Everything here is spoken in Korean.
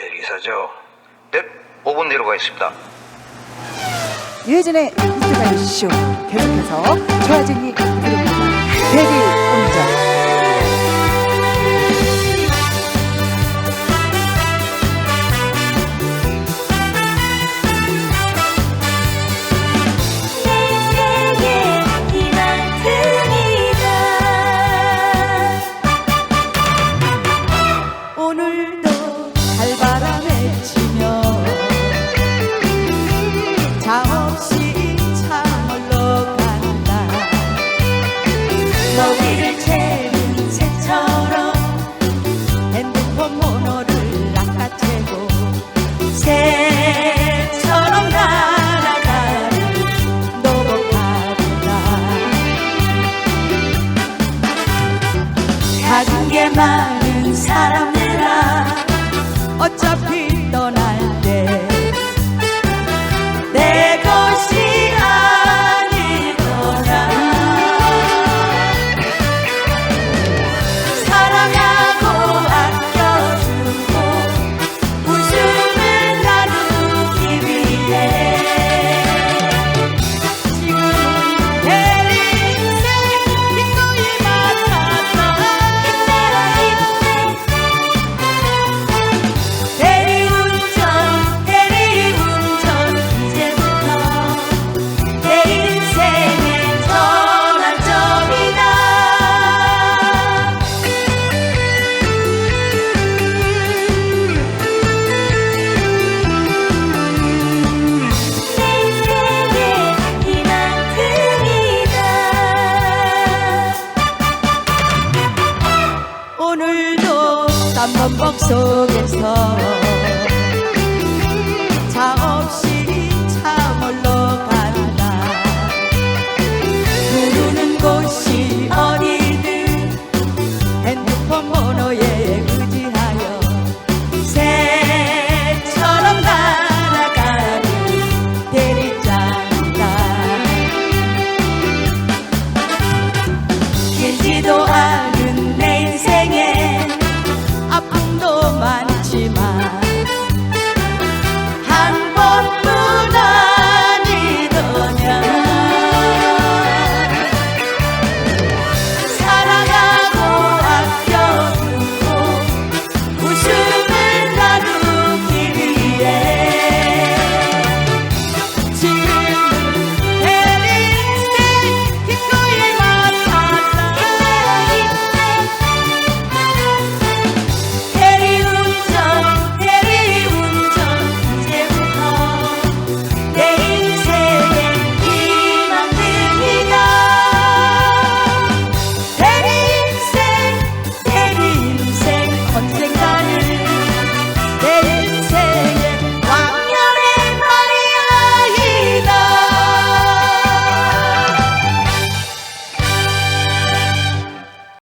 대리사죠. 네, 5분 내로 가겠습니다. 유해진의 이스가요 쇼 계속해서 조아진이. 대리 먹이를 채는 새처럼 핸드폰 번호를 낚아채고 새처럼 날아가는 노력하구나 가진 게 많은 사람들아 어차피 땀범벅 속에서